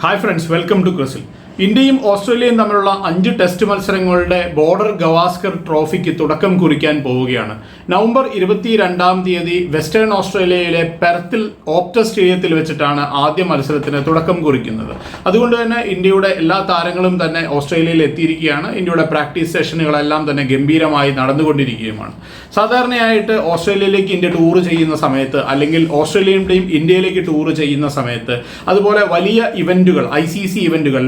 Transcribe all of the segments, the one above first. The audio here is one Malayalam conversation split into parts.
Hi friends welcome to CRISIL ഇന്ത്യയും ഓസ്ട്രേലിയയും തമ്മിലുള്ള അഞ്ച് ടെസ്റ്റ് മത്സരങ്ങളുടെ ബോർഡർ ഗവാസ്കർ ട്രോഫിക്ക് തുടക്കം കുറിക്കാൻ പോവുകയാണ്. നവംബർ ഇരുപത്തിരണ്ടാം തീയതി വെസ്റ്റേൺ ഓസ്ട്രേലിയയിലെ പെർത്തിൽ ഓപ്റ്റ സ്റ്റേഡിയത്തിൽ വെച്ചിട്ടാണ് ആദ്യ മത്സരത്തിന് തുടക്കം കുറിക്കുന്നത്. അതുകൊണ്ട് തന്നെ ഇന്ത്യയുടെ എല്ലാ താരങ്ങളും തന്നെ ഓസ്ട്രേലിയയിൽ എത്തിയിരിക്കുകയാണ്. ഇന്ത്യയുടെ പ്രാക്ടീസ് സെഷനുകളെല്ലാം തന്നെ ഗംഭീരമായി നടന്നുകൊണ്ടിരിക്കുകയുമാണ്. സാധാരണയായിട്ട് ഓസ്ട്രേലിയയിലേക്ക് ഇന്ത്യ ടൂർ ചെയ്യുന്ന സമയത്ത് അല്ലെങ്കിൽ ഓസ്ട്രേലിയയുടെയും ഇന്ത്യയിലേക്ക് ടൂർ ചെയ്യുന്ന സമയത്ത് അതുപോലെ വലിയ ഇവന്റുകൾ ഐ സി സി ഇവന്റുകൾ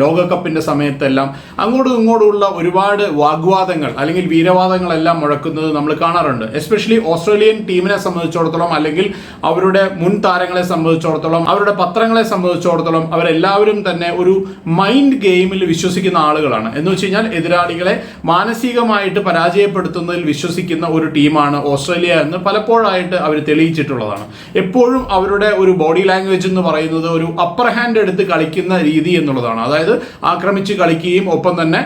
ലോകകപ്പിന്റെ സമയത്തെല്ലാം അങ്ങോട്ടും ഇങ്ങോട്ടുമുള്ള ഒരുപാട് വാഗ്വാദങ്ങൾ അല്ലെങ്കിൽ വീരവാദങ്ങളെല്ലാം മുഴക്കുന്നത് നമ്മൾ കാണാറുണ്ട്. എസ്പെഷ്യലി ഓസ്ട്രേലിയൻ ടീമിനെ സംബന്ധിച്ചിടത്തോളം അല്ലെങ്കിൽ അവരുടെ മുൻ താരങ്ങളെ സംബന്ധിച്ചിടത്തോളം അവരുടെ പത്രങ്ങളെ സംബന്ധിച്ചിടത്തോളം അവരെല്ലാവരും തന്നെ ഒരു മൈൻഡ് ഗെയിമിൽ വിശ്വസിക്കുന്ന ആളുകളാണ്. എന്ന് വെച്ച് കഴിഞ്ഞാൽ എതിരാളികളെ മാനസികമായിട്ട് പരാജയപ്പെടുത്തുന്നതിൽ വിശ്വസിക്കുന്ന ഒരു ടീമാണ് ഓസ്ട്രേലിയ എന്ന് പലപ്പോഴായിട്ട് അവർ തെളിയിച്ചിട്ടുള്ളതാണ്. എപ്പോഴും അവരുടെ ഒരു ബോഡി ലാംഗ്വേജ് എന്ന് പറയുന്നത് ഒരു അപ്പർ ഹാൻഡ് എടുത്ത് കളിക്കുന്ന രീതി എന്നുള്ളതാണ്. അതായത് ആക്രമിച്ച് കളിക്കുകയും ഒപ്പം തന്നെ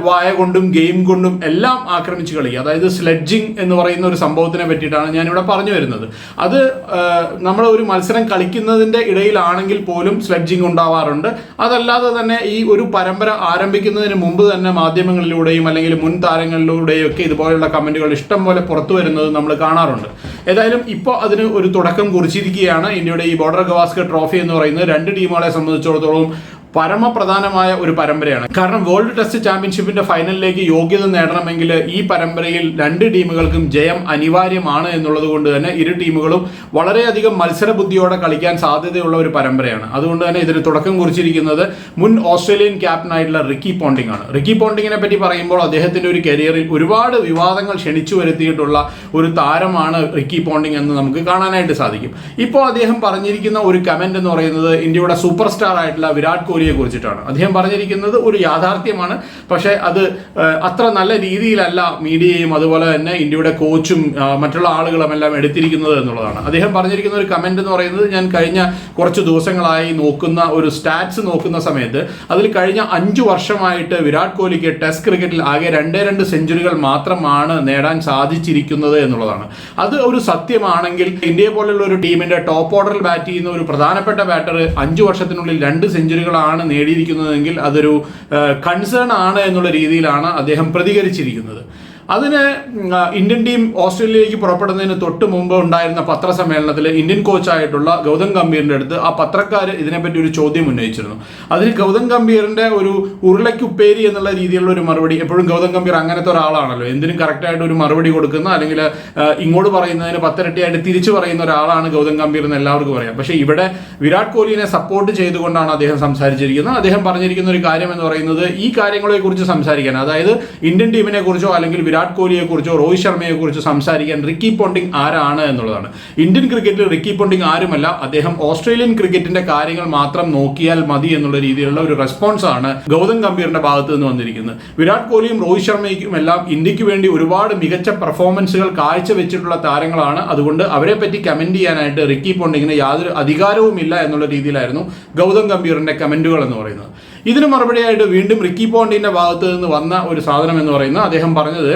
വായ കൊണ്ടും ഗെയിം കൊണ്ടും എല്ലാം ആക്രമിച്ച് കളിക്കുക. അതായത് സ്ലെഡ്ജിങ് എന്ന് പറയുന്ന ഒരു സംഭവത്തിനെ പറ്റിയിട്ടാണ് ഞാനിവിടെ പറഞ്ഞു വരുന്നത്. അത് നമ്മൾ ഒരു മത്സരം കളിക്കുന്നതിന്റെ ഇടയിലാണെങ്കിൽ പോലും സ്ലെഡ്ജിങ് ഉണ്ടാവാറുണ്ട്. അതല്ലാതെ തന്നെ ഈ ഒരു പരമ്പര ആരംഭിക്കുന്നതിന് മുമ്പ് തന്നെ മാധ്യമങ്ങളിലൂടെയും അല്ലെങ്കിൽ മുൻ താരങ്ങളിലൂടെയും ഒക്കെ ഇതുപോലെയുള്ള കമന്റുകൾ ഇഷ്ടം പോലെ പുറത്തു വരുന്നത് നമ്മൾ കാണാറുണ്ട്. ഏതായാലും ഇപ്പോൾ അതിന് ഒരു തുടക്കം കുറിച്ചിരിക്കുകയാണ്. ഇന്ത്യയുടെ ഈ ബോർഡർ ഗവാസ്കർ ട്രോഫി എന്ന് പറയുന്നത് രണ്ട് ടീമുകളെ സംബന്ധിച്ചിടത്തോളം പരമപ്രധാനമായ ഒരു പരമ്പരയാണ്. കാരണം വേൾഡ് ടെസ്റ്റ് ചാമ്പ്യൻഷിപ്പിന്റെ ഫൈനലിലേക്ക് യോഗ്യത നേടണമെങ്കിൽ ഈ പരമ്പരയിൽ രണ്ട് ടീമുകൾക്കും ജയം അനിവാര്യമാണ് എന്നുള്ളത് കൊണ്ട് തന്നെ ഇരു ടീമുകളും വളരെയധികം മത്സര ബുദ്ധിയോടെ കളിക്കാൻ സാധ്യതയുള്ള ഒരു പരമ്പരയാണ്. അതുകൊണ്ട് തന്നെ ഇതിന് തുടക്കം കുറിച്ചിരിക്കുന്നത് മുൻ ഓസ്ട്രേലിയൻ ക്യാപ്റ്റനായിട്ടുള്ള റിക്കി പോണ്ടിംഗ് ആണ്. റിക്കി പോണ്ടിങ്ങിനെ പറ്റി പറയുമ്പോൾ അദ്ദേഹത്തിന്റെ ഒരു കരിയറിൽ ഒരുപാട് വിവാദങ്ങൾ ക്ഷണിച്ചു വരുത്തിയിട്ടുള്ള ഒരു താരമാണ് റിക്കി പോണ്ടിങ് എന്ന് നമുക്ക് കാണാനായിട്ട് സാധിക്കും. ഇപ്പോൾ അദ്ദേഹം പറഞ്ഞിരിക്കുന്ന ഒരു കമന്റ് എന്ന് പറയുന്നത് ഇന്ത്യയുടെ സൂപ്പർ സ്റ്റാർ ആയിട്ടുള്ള വിരാട് കോഹ്ലിയെ കുറിച്ചിട്ടാണ് അദ്ദേഹം പറഞ്ഞിരിക്കുന്നത് ഒരു യാഥാർത്ഥ്യമാണ്. പക്ഷേ അത് അത്ര നല്ല രീതിയിലല്ല മീഡിയയും അതുപോലെ തന്നെ ഇന്ത്യയുടെ കോച്ചും മറ്റുള്ള ആളുകളും എല്ലാം എടുത്തിരിക്കുന്നത് എന്നുള്ളതാണ്. അദ്ദേഹം പറഞ്ഞിരിക്കുന്ന ഒരു കമന്റ് എന്ന് പറയുന്നത് ഞാൻ കഴിഞ്ഞ കുറച്ച് ദിവസങ്ങളായി നോക്കുന്ന ഒരു സ്റ്റാറ്റ്സ് നോക്കുന്ന സമയത്ത് അതിൽ കഴിഞ്ഞ അഞ്ചു വർഷമായിട്ട് വിരാട് കോഹ്ലിക്ക് ടെസ്റ്റ് ക്രിക്കറ്റിൽ ആകെ രണ്ടേ രണ്ട് സെഞ്ചുറികൾ മാത്രമാണ് നേടാൻ സാധിച്ചിരിക്കുന്നത് എന്നുള്ളതാണ്. അത് ഒരു സത്യമാണെങ്കിൽ ഇന്ത്യയെ പോലുള്ള ഒരു ടീമിന്റെ ടോപ്പ് ഓർഡറിൽ ബാറ്റ് ചെയ്യുന്ന ഒരു പ്രധാനപ്പെട്ട ബാറ്റർ അഞ്ചു വർഷത്തിനുള്ളിൽ രണ്ട് സെഞ്ചുറികളാണ് നേടിയിരിക്കുന്നതെങ്കിൽ അതൊരു കൺസേൺ ആണ് എന്നുള്ള രീതിയിലാണ് അദ്ദേഹം പ്രതികരിച്ചിരിക്കുന്നത്. അതിന് ഇന്ത്യൻ ടീം ഓസ്ട്രേലിയയിലേക്ക് പുറപ്പെടുന്നതിന് തൊട്ട് മുമ്പ് ഉണ്ടായിരുന്ന പത്രസമ്മേളനത്തിൽ ഇന്ത്യൻ കോച്ചായിട്ടുള്ള ഗൗതം ഗംഭീറിന്റെ അടുത്ത് ആ പത്രക്കാർ ഇതിനെപ്പറ്റി ഒരു ചോദ്യം ഉന്നയിച്ചിരുന്നു. അതിന് ഗൗതം ഗംഭീറിന്റെ ഒരു ഉരുളയ്ക്കുപ്പേരി എന്നുള്ള രീതിയിലുള്ള ഒരു മറുപടി എപ്പോഴും ഗൗതം ഗംഭീർ അങ്ങനത്തെ ഒരാളാണല്ലോ. എന്തിനും കറക്റ്റായിട്ട് ഒരു മറുപടി കൊടുക്കുന്ന അല്ലെങ്കിൽ ഇങ്ങോട്ട് പറയുന്നതിന് പത്തിരട്ടിയായിട്ട് തിരിച്ചു പറയുന്ന ഒരാളാണ് ഗൗതം ഗംഭീർ എന്ന് എല്ലാവർക്കും പറയാം പക്ഷേ ഇവിടെ വിരാട് കോഹ്ലിനെ സപ്പോർട്ട് ചെയ്തുകൊണ്ടാണ് അദ്ദേഹം സംസാരിച്ചിരിക്കുന്നത്. അദ്ദേഹം പറഞ്ഞിരിക്കുന്ന ഒരു കാര്യം എന്ന് പറയുന്നത് ഈ കാര്യങ്ങളെക്കുറിച്ച് സംസാരിക്കാൻ. അതായത് ഇന്ത്യൻ ടീമിനെ കുറിച്ചോ അല്ലെങ്കിൽ വിരാട് കോഹ്ലിയെ കുറിച്ചോ രോഹിത് ശർമ്മയെക്കുറിച്ചോ സംസാരിക്കാൻ റിക്കി പോണ്ടിങ് ആരാണ് എന്നുള്ളതാണ്. ഇന്ത്യൻ ക്രിക്കറ്റിൽ റിക്കി പോണ്ടിങ് ആരുമല്ല അദ്ദേഹം ഓസ്ട്രേലിയൻ ക്രിക്കറ്റിന്റെ കാര്യങ്ങൾ മാത്രം നോക്കിയാൽ മതി എന്നുള്ള രീതിയിലുള്ള ഒരു റെസ്പോൺസ് ആണ് ഗൗതം ഗംഭീറിന്റെ ഭാഗത്ത് നിന്ന് വന്നിരിക്കുന്നത്. വിരാട് കോഹ്ലിയും രോഹിത് ശർമ്മയ്ക്കും എല്ലാം ഇന്ത്യയ്ക്ക് വേണ്ടി ഒരുപാട് മികച്ച പെർഫോമൻസുകൾ കാഴ്ചവെച്ചിട്ടുള്ള താരങ്ങളാണ്. അതുകൊണ്ട് അവരെ പറ്റി കമന്റ് ചെയ്യാനായിട്ട് റിക്കി പോണ്ടിങ്ങിന് യാതൊരു അധികാരവുമില്ല എന്നുള്ള രീതിയിലായിരുന്നു ഗൗതം ഗംഭീറിന്റെ കമന്റുകൾ എന്ന് പറയുന്നത്. ഇതിന് മറുപടിയായിട്ട് വീണ്ടും റിക്കി പോണ്ടിന്റെ ഭാഗത്ത് നിന്ന് വന്ന ഒരു സാധനം എന്ന് പറയുന്നത് അദ്ദേഹം പറഞ്ഞത്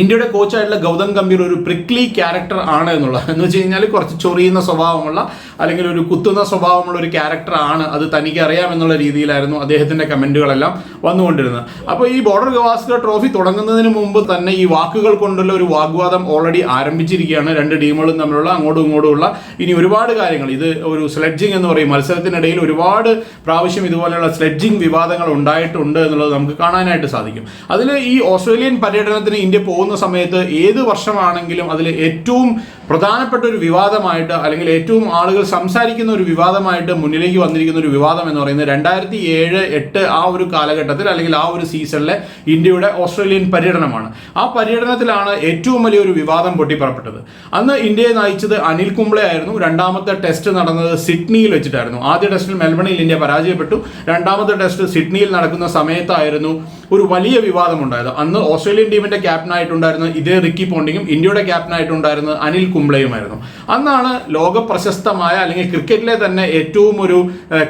ഇന്ത്യയുടെ കോച്ചായിട്ടുള്ള ഗൗതം ഗംഭീർ ഒരു പ്രിക്ലി ക്യാരക്ടർ ആണ് എന്നുള്ളത്. എന്ന് വെച്ച് കഴിഞ്ഞാൽ കുറച്ച് ചൊറിയുന്ന സ്വഭാവമുള്ള അല്ലെങ്കിൽ ഒരു കുത്തുന്ന സ്വഭാവമുള്ള ഒരു ക്യാരക്ടർ ആണ് അത് തനിക്ക് അറിയാം എന്നുള്ള രീതിയിലായിരുന്നു അദ്ദേഹത്തിന്റെ കമന്റുകളെല്ലാം വന്നുകൊണ്ടിരുന്നത്. അപ്പോൾ ഈ ബോർഡർ ഗവാസ്കർ ട്രോഫി തുടങ്ങുന്നതിന് മുമ്പ് തന്നെ ഈ വാക്കുകൾ കൊണ്ടുള്ള ഒരു വാഗ്വാദം ഓൾറെഡി ആരംഭിച്ചിരിക്കുകയാണ്. രണ്ട് ടീമുകളും തമ്മിലുള്ള അങ്ങോട്ടും ഇങ്ങോട്ടുമുള്ള ഇനി ഒരുപാട് കാര്യങ്ങൾ. ഇത് ഒരു സ്ലെഡ്ജിങ് എന്ന് പറയും. മത്സരത്തിനിടയിൽ ഒരുപാട് പ്രാവശ്യം ഇതുപോലെയുള്ള സ്ലെഡ്ജിങ് വിവാദങ്ങൾ ഉണ്ടായിട്ടുണ്ട് എന്നുള്ളത് നമുക്ക് കാണാനായിട്ട് സാധിക്കും. അതിൽ ഈ ഓസ്ട്രേലിയൻ പര്യടനത്തിന് ഇന്ത്യ പോകുന്ന സമയത്ത് ഏത് വർഷമാണെങ്കിലും അതിൽ ഏറ്റവും പ്രധാനപ്പെട്ട ഒരു വിവാദമായിട്ട് അല്ലെങ്കിൽ ഏറ്റവും ആളുകൾ സംസാരിക്കുന്ന ഒരു വിവാദമായിട്ട് മുന്നിലേക്ക് വന്നിരിക്കുന്ന ഒരു വിവാദം എന്ന് പറയുന്നത് രണ്ടായിരത്തി ഏഴ് എട്ട് ആ ഒരു കാലഘട്ടത്തിൽ അല്ലെങ്കിൽ ആ ഒരു സീസണിലെ ഇന്ത്യയുടെ ഓസ്ട്രേലിയൻ പര്യടനമാണ്. ആ പര്യടനത്തിലാണ് ഏറ്റവും വലിയൊരു വിവാദം പൊട്ടിപ്പുറപ്പെട്ടത്. അന്ന് ഇന്ത്യയെ നയിച്ചത് അനിൽ കുംബ്ലെ ആയിരുന്നു. രണ്ടാമത്തെ ടെസ്റ്റ് നടന്നത് സിഡ്നിയിൽ വെച്ചിട്ടായിരുന്നു. ആദ്യ ടെസ്റ്റിൽ മെൽബണിൽ ഇന്ത്യ പരാജയപ്പെട്ടു. രണ്ടാമത്തെ ടെസ്റ്റ് സിഡ്നിയിൽ നടക്കുന്ന സമയത്തായിരുന്നു ഒരു വലിയ വിവാദമുണ്ടായത്. അന്ന് ഓസ്ട്രേലിയൻ ടീമിന്റെ ക്യാപ്റ്റനായിട്ടുണ്ടായിരുന്ന ഇതേ റിക്കി പോണ്ടിങ്ങും ഇന്ത്യയുടെ ക്യാപ്റ്റനായിട്ടുണ്ടായിരുന്ന അനിൽ കുംബ്ലെ കുംബ്ലയുമായിരുന്നു. അന്നാണ് ലോക പ്രശസ്തമായ അല്ലെങ്കിൽ ക്രിക്കറ്റിലെ തന്നെ ഏറ്റവും ഒരു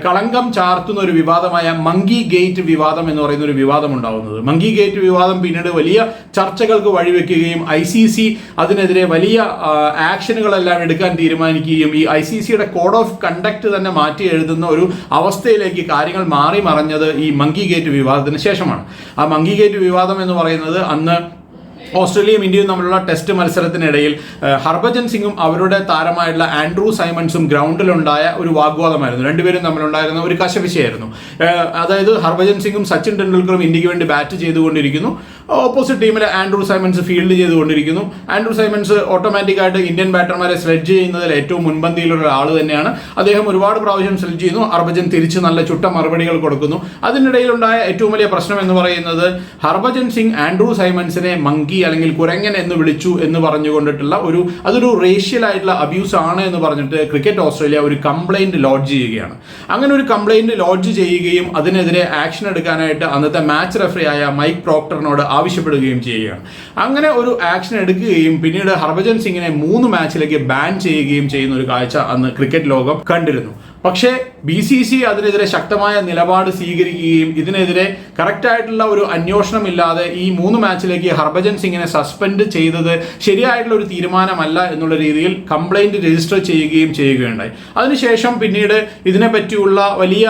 കളങ്കം ചാർത്തുന്ന ഒരു വിവാദമായ മങ്കി ഗേറ്റ് വിവാദം എന്ന് പറയുന്ന ഒരു വിവാദം ഉണ്ടാകുന്നത് മങ്കി ഗേറ്റ് വിവാദം പിന്നീട് വലിയ ചർച്ചകൾക്ക് വഴിവെക്കുകയും ഐ സി സി അതിനെതിരെ വലിയ ആക്ഷനുകളെല്ലാം എടുക്കാൻ തീരുമാനിക്കുകയും ഈ ഐ സി സിയുടെ കോഡ് ഓഫ് കണ്ടക്ട് തന്നെ മാറ്റി എഴുതുന്ന ഒരു അവസ്ഥയിലേക്ക് കാര്യങ്ങൾ മാറി മറഞ്ഞത് ഈ മങ്കി ഗേറ്റ് വിവാദത്തിന് ശേഷമാണ്. ആ മങ്കി ഗേറ്റ് വിവാദം എന്ന് പറയുന്നത് അന്ന് ഓസ്ട്രേലിയയും ഇന്ത്യയും തമ്മിലുള്ള ടെസ്റ്റ് മത്സരത്തിനിടയിൽ ഹർഭജൻ സിംഗും അവരുടെ താരമായിട്ടുള്ള ആൻഡ്രൂ സൈമൺസും ഗ്രൗണ്ടിലുണ്ടായ ഒരു വാഗ്വാദമായിരുന്നു. രണ്ടുപേരും തമ്മിലുണ്ടായിരുന്ന ഒരു കശപിശയായിരുന്നു. അതായത് ഹർഭജൻ സിംഗും സച്ചിൻ ടെണ്ടുൽക്കറും ഇന്ത്യയ്ക്ക് വേണ്ടി ബാറ്റ് ചെയ്തുകൊണ്ടിരിക്കുന്നു. ഓപ്പോസിറ്റ് ടീമിലെ ആൻഡ്രൂ സൈമൻസ് ഫീൽഡ് ചെയ്തുകൊണ്ടിരിക്കുന്നു. ആൻഡ്രൂ സൈമൺസ് ഓട്ടോമാറ്റിക് ആയിട്ട് ഇന്ത്യൻ ബാറ്റർമാരെ സ്ലെഡ്ജ് ചെയ്യുന്നതിൽ ഏറ്റവും മുൻപന്തിയിലുള്ള ഒരാൾ തന്നെയാണ്. അദ്ദേഹം ഒരുപാട് പ്രാവശ്യം സ്ലെഡ്ജ് ചെയ്യുന്നു. ഹർഭജൻ തിരിച്ച് നല്ല ചുട്ട മറുപടികൾ കൊടുക്കുന്നു. അതിനിടയിലുണ്ടായ ഏറ്റവും വലിയ പ്രശ്നം എന്ന് പറയുന്നത് ഹർഭജൻ സിംഗ് ആൻഡ്രൂ സൈമൻസിനെ മങ്കി അല്ലെങ്കിൽ കുരങ്ങൻ എന്ന് വിളിച്ചു എന്ന് പറഞ്ഞുകൊണ്ടിട്ടുള്ള ഒരു അതൊരു റേഷ്യൽ ആയിട്ടുള്ള അബ്യൂസ് ആണ് എന്ന് പറഞ്ഞിട്ട് ക്രിക്കറ്റ് ഓസ്ട്രേലിയ ഒരു കംപ്ലൈന്റ് ലോഡ്ജ് ചെയ്യുകയാണ്. അങ്ങനെ ഒരു കംപ്ലൈന്റ് ലോഡ്ജ് ചെയ്യുകയും അതിനെതിരെ ആക്ഷൻ എടുക്കാനായിട്ട് അന്നത്തെ മാച്ച് റെഫറിയായ മൈക്ക് പ്രോക്ടറിനോട് ആവശ്യപ്പെടുകയും ചെയ്യുകയാണ്. അങ്ങനെ ഒരു ആക്ഷൻ എടുക്കുകയും പിന്നീട് ഹർഭജൻ സിംഗിനെ മൂന്ന് മാച്ചിലേക്ക് ബാൻ ചെയ്യുകയും ചെയ്യുന്ന ഒരു കാഴ്ച അന്ന് ക്രിക്കറ്റ് ലോകം കണ്ടിരുന്നു. പക്ഷേ ബി സി സി അതിനെതിരെ ശക്തമായ നിലപാട് സ്വീകരിക്കുകയും ഇതിനെതിരെ കറക്റ്റായിട്ടുള്ള ഒരു അന്വേഷണം ഇല്ലാതെ ഈ മൂന്ന് മാച്ചിലേക്ക് ഹർഭജൻ സിംഗിനെ സസ്പെൻഡ് ചെയ്തത് ശരിയായിട്ടുള്ള ഒരു തീരുമാനമല്ല എന്നുള്ള രീതിയിൽ കംപ്ലൈന്റ് രജിസ്റ്റർ ചെയ്യുകയും ചെയ്യുകയുണ്ടായി. അതിനുശേഷം പിന്നീട് ഇതിനെപ്പറ്റിയുള്ള വലിയ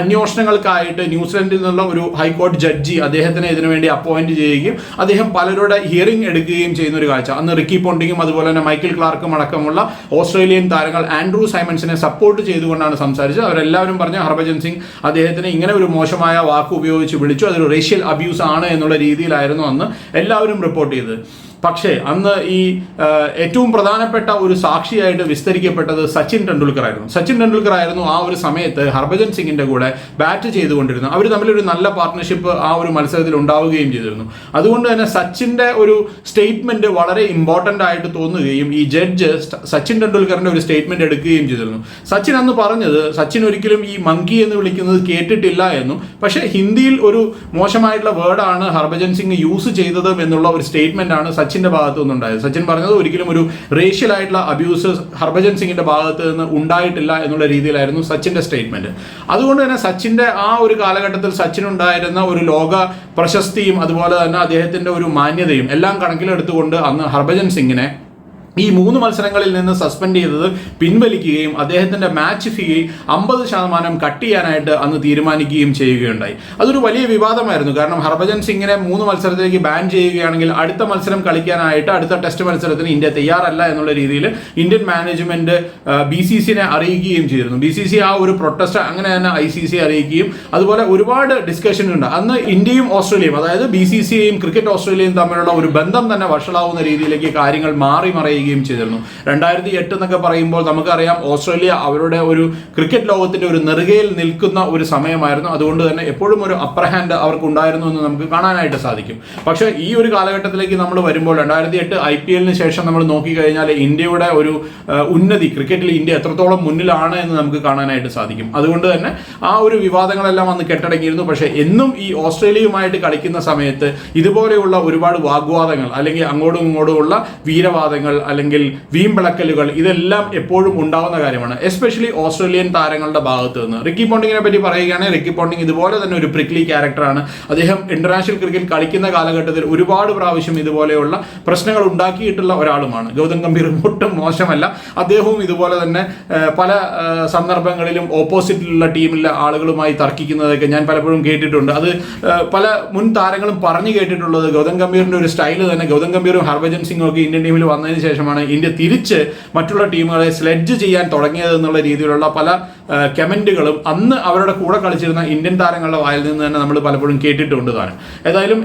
അന്വേഷണങ്ങൾക്കായിട്ട് ന്യൂസിലൻഡിൽ നിന്നുള്ള ഒരു ഹൈക്കോടതി ജഡ്ജി അദ്ദേഹത്തിനെ ഇതിനുവേണ്ടി അപ്പോയിന്റ് ചെയ്യുകയും അദ്ദേഹം പലരുടെ ഹിയറിംഗ് എടുക്കുകയും ചെയ്യുന്ന ഒരു കാഴ്ച. അന്ന് റിക്കി പോണ്ടിങ്ങും അതുപോലെ തന്നെ മൈക്കിൾ ക്ലാർക്കും അടക്കമുള്ള ഓസ്ട്രേലിയൻ താരങ്ങൾ ആൻഡ്രൂ സൈമൺസിനെ സപ്പോർട്ട് ചെയ്തുകൊണ്ടാണ് സംസാരിച്ചത്. അവരെല്ലാവരും പറഞ്ഞ ഹർഭജൻ സിംഗ് അദ്ദേഹത്തിന് ഇങ്ങനെ ഒരു മോശമായ വാക്ക് ഉപയോഗിച്ച് വിളിച്ചു. അതൊരു റേഷ്യൽ അബ്യൂസ് ആണ് എന്നുള്ള രീതിയിലായിരുന്നു അന്ന് എല്ലാവരും റിപ്പോർട്ട് ചെയ്തത്. പക്ഷേ അന്ന് ഈ ഏറ്റവും പ്രധാനപ്പെട്ട ഒരു സാക്ഷിയായിട്ട് വിസ്തരിക്കപ്പെട്ടത് സച്ചിൻ ടെണ്ടുൽക്കർ ആയിരുന്നു സച്ചിൻ ടെണ്ടുൽക്കർ ആയിരുന്നു ആ ഒരു സമയത്ത് ഹർഭജൻ സിംഗിന്റെ കൂടെ ബാറ്റ് ചെയ്തുകൊണ്ടിരുന്നത്. അവർ തമ്മിലൊരു നല്ല പാർട്ട്ണർഷിപ്പ് ആ ഒരു മത്സരത്തിൽ ഉണ്ടാവുകയും ചെയ്തിരുന്നു. അതുകൊണ്ട് തന്നെ സച്ചിന്റെ ഒരു സ്റ്റേറ്റ്മെന്റ് വളരെ ഇമ്പോർട്ടന്റ് ആയിട്ട് തോന്നുകയും ഈ ജഡ്ജ് സച്ചിൻ ടെണ്ടുൽക്കറിന്റെ ഒരു സ്റ്റേറ്റ്മെന്റ് എടുക്കുകയും ചെയ്തിരുന്നു. സച്ചിൻ അന്ന് പറഞ്ഞത് സച്ചിൻ ഒരിക്കലും ഈ മങ്കി എന്ന് വിളിക്കുന്നത് കേട്ടിട്ടില്ല എന്നും പക്ഷേ ഹിന്ദിയിൽ ഒരു മോശമായിട്ടുള്ള വേർഡാണ് ഹർഭജൻ സിംഗ് യൂസ് ചെയ്തത് എന്നുള്ള ഒരു സ്റ്റേറ്റ്മെന്റ് ആണ് സച്ചിന്റെ ഭാഗത്തു നിന്നുണ്ടായത്. സച്ചിൻ പറഞ്ഞത് ഒരിക്കലും ഒരു റേഷ്യൽ ആയിട്ടുള്ള അബ്യൂസ് ഹർഭജൻ സിംഗിന്റെ ഭാഗത്ത് നിന്ന് ഉണ്ടായിട്ടില്ല എന്നുള്ള രീതിയിലായിരുന്നു സച്ചിന്റെ സ്റ്റേറ്റ്മെന്റ് അതുകൊണ്ട് തന്നെ സച്ചിന്റെ ആ ഒരു കാലഘട്ടത്തിൽ സച്ചിൻ ഉണ്ടായിരുന്ന ഒരു ലോക പ്രശസ്തിയും അതുപോലെ തന്നെ അദ്ദേഹത്തിന്റെ ഒരു മാന്യതയും എല്ലാം കണക്കിലെടുത്തുകൊണ്ട് അന്ന് ഹർഭജൻ സിംഗിനെ ഈ മൂന്ന് മത്സരങ്ങളിൽ നിന്ന് സസ്പെൻഡ് ചെയ്തത് പിൻവലിക്കുകയും അദ്ദേഹത്തിന്റെ മാച്ച് ഫീ അമ്പത് ശതമാനം കട്ട് ചെയ്യാനായിട്ട് അന്ന് തീരുമാനിക്കുകയും ചെയ്യുകയുണ്ടായി. അതൊരു വലിയ വിവാദമായിരുന്നു. കാരണം ഹർഭജൻ സിംഗിനെ മൂന്ന് മത്സരത്തിലേക്ക് ബാൻ ചെയ്യുകയാണെങ്കിൽ അടുത്ത മത്സരം കളിക്കാനായിട്ട് അടുത്ത ടെസ്റ്റ് മത്സരത്തിന് ഇന്ത്യ തയ്യാറല്ല എന്നുള്ള രീതിയിൽ ഇന്ത്യൻ മാനേജ്മെന്റ് ബി സി സിനെ അറിയിക്കുകയും ചെയ്തിരുന്നു. ബി സി സി ആ ഒരു പ്രൊട്ടസ്റ്റ് അങ്ങനെ തന്നെ ഐ സി സി അറിയിക്കുകയും അതുപോലെ ഒരുപാട് ഡിസ്കഷൻ ഉണ്ട്. അന്ന് ഇന്ത്യയും ഓസ്ട്രേലിയയും അതായത് ബി സി സിയെയും ക്രിക്കറ്റ് ഓസ്ട്രേലിയയും തമ്മിലുള്ള ഒരു ബന്ധം തന്നെ വഷളാവുന്ന രീതിയിലേക്ക് കാര്യങ്ങൾ മാറി മറയുകയും ചെയ്തിരുന്നു. രണ്ടായിരത്തി എട്ട് എന്നൊക്കെ പറയുമ്പോൾ നമുക്കറിയാം ഓസ്ട്രേലിയ അവരുടെ ഒരു ക്രിക്കറ്റ് ലോകത്തിന്റെ ഒരു നെറുകയിൽ നിൽക്കുന്ന ഒരു സമയമായിരുന്നു. അതുകൊണ്ട് തന്നെ എപ്പോഴും ഒരു അപ്പർ ഹാൻഡ് അവർക്ക് ഉണ്ടായിരുന്നു എന്ന് നമുക്ക് കാണാനായിട്ട് സാധിക്കും. പക്ഷേ ഈ ഒരു കാലഘട്ടത്തിലേക്ക് നമ്മൾ വരുമ്പോൾ രണ്ടായിരത്തി എട്ട് ഐ പി എല്ലിന് ശേഷം നമ്മൾ നോക്കിക്കഴിഞ്ഞാൽ ഇന്ത്യയുടെ ഒരു ഉന്നതി ക്രിക്കറ്റിൽ ഇന്ത്യ എത്രത്തോളം മുന്നിലാണ് എന്ന് നമുക്ക് കാണാനായിട്ട് സാധിക്കും. അതുകൊണ്ട് തന്നെ ആ ഒരു വിവാദങ്ങളെല്ലാം അന്ന് കെട്ടടങ്ങിയിരുന്നു. പക്ഷേ എന്നും ഈ ഓസ്ട്രേലിയയുമായിട്ട് കളിക്കുന്ന സമയത്ത് ഇതുപോലെയുള്ള ഒരുപാട് വാഗ്വാദങ്ങൾ അല്ലെങ്കിൽ അങ്ങോട്ടും ഇങ്ങോട്ടുമുള്ള വീരവാദങ്ങൾ അല്ലെങ്കിൽ വീമ്പിളക്കലുകൾ ഇതെല്ലാം എപ്പോഴും ഉണ്ടാവുന്ന കാര്യമാണ്. എസ്പെഷ്യലി ഓസ്ട്രേലിയൻ താരങ്ങളുടെ ഭാഗത്ത് നിന്ന് റിക്കി പോണ്ടിങ്ങിനെ പറ്റി പറയുകയാണെങ്കിൽ റിക്കി പോണ്ടിങ് ഇതുപോലെ തന്നെ ഒരു പ്രിക്ലി ക്യാരക്ടറാണ് അദ്ദേഹം ഇന്റർനാഷണൽ ക്രിക്കറ്റ് കളിക്കുന്ന കാലഘട്ടത്തിൽ ഒരുപാട് പ്രാവശ്യം ഇതുപോലെയുള്ള പ്രശ്നങ്ങൾ ഉണ്ടാക്കിയിട്ടുള്ള ഒരാളുമാണ്. ഗൗതം ഗംഭീർ ഒട്ടും മോശമല്ല. അദ്ദേഹവും ഇതുപോലെ തന്നെ പല സന്ദർഭങ്ങളിലും ഓപ്പോസിറ്റിലുള്ള ടീമിലെ ആളുകളുമായി തർക്കിക്കുന്നതൊക്കെ ഞാൻ പലപ്പോഴും കേട്ടിട്ടുണ്ട്. അത് പല മുൻ താരങ്ങളും പറഞ്ഞു കേട്ടിട്ടുള്ളത് ഗൗതം ഗംഭീറിന്റെ ഒരു സ്റ്റൈൽ തന്നെ. ഗൗതം ഗംഭീറും ഹർഭജൻ സിംഗും ഒക്കെ ഇന്ത്യൻ ടീമിൽ വന്നതിന് ശേഷമാണ് ഇന്ത്യ തിരിച്ച് മറ്റുള്ള ടീമുകളെ സ്ലെഡ്ജ് ചെയ്യാൻ തുടങ്ങിയത് എന്നുള്ള രീതിയിലുള്ള പല കമന്റുകളും അന്ന് അവരുടെ കൂടെ കളിച്ചിരുന്ന ഇന്ത്യൻ താരങ്ങളുടെ വായിൽ നിന്ന് തന്നെ നമ്മൾ പലപ്പോഴും കേട്ടിട്ടുണ്ട് താനും ഏതായാലും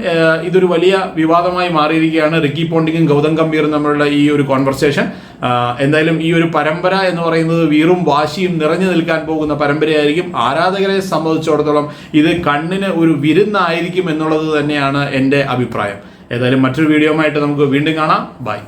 ഇതൊരു വലിയ വിവാദമായി മാറിയിരിക്കുകയാണ്. റിക്കി പോണ്ടിങ്ങും ഗൗതം ഗംഭീറും തമ്മിലുള്ള ഈ ഒരു കോൺവെർസേഷൻ എന്തായാലും ഈ ഒരു പരമ്പര എന്ന് പറയുന്നത് വീറും വാശിയും നിറഞ്ഞു നിൽക്കാൻ പോകുന്ന പരമ്പരയായിരിക്കും. ആരാധകരെ സംബന്ധിച്ചിടത്തോളം ഇത് കണ്ണിന് ഒരു വിരുന്നായിരിക്കും എന്നുള്ളത് തന്നെയാണ് എന്റെ അഭിപ്രായം. ഏതായാലും മറ്റൊരു വീഡിയോ ആയിട്ട് നമുക്ക് വീണ്ടും കാണാം. ബൈ